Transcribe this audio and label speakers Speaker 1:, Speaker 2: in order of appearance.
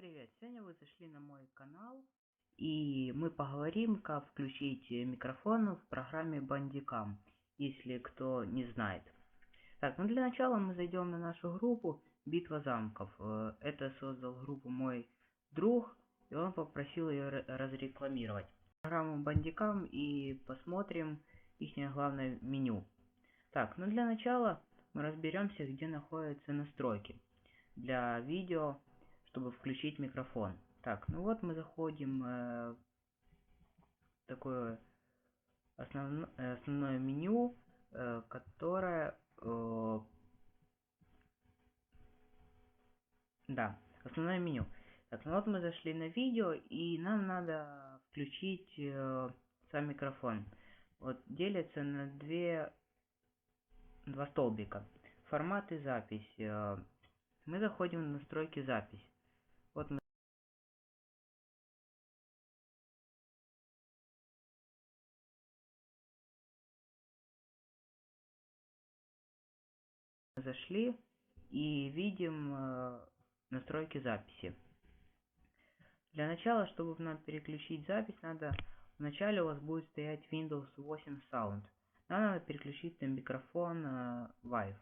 Speaker 1: привет! Сегодня вы зашли на мой канал, и мы поговорим, как включить микрофон в программе Bandicam, если кто не знает. Так, ну для начала мы зайдем на нашу группу Битва замков. Э, Это создал группу мой друг, и он попросил ее ра- разрекламировать. Программу Bandicam и посмотрим их главное меню. Так, ну для начала мы разберемся, где находятся настройки для видео чтобы включить микрофон. Так, ну вот мы заходим э, в такое основно- э, основное меню, э, которое... э, да, основное меню. Так, ну вот мы зашли на видео, и нам надо включить э, сам микрофон. Вот делится на две, два столбика. Формат и запись. э, мы заходим в настройки запись. Зашли и видим э, настройки записи. Для начала, чтобы нам переключить запись, надо вначале у вас будет стоять Windows 8 Sound. Нам надо переключить на микрофон э, Vive.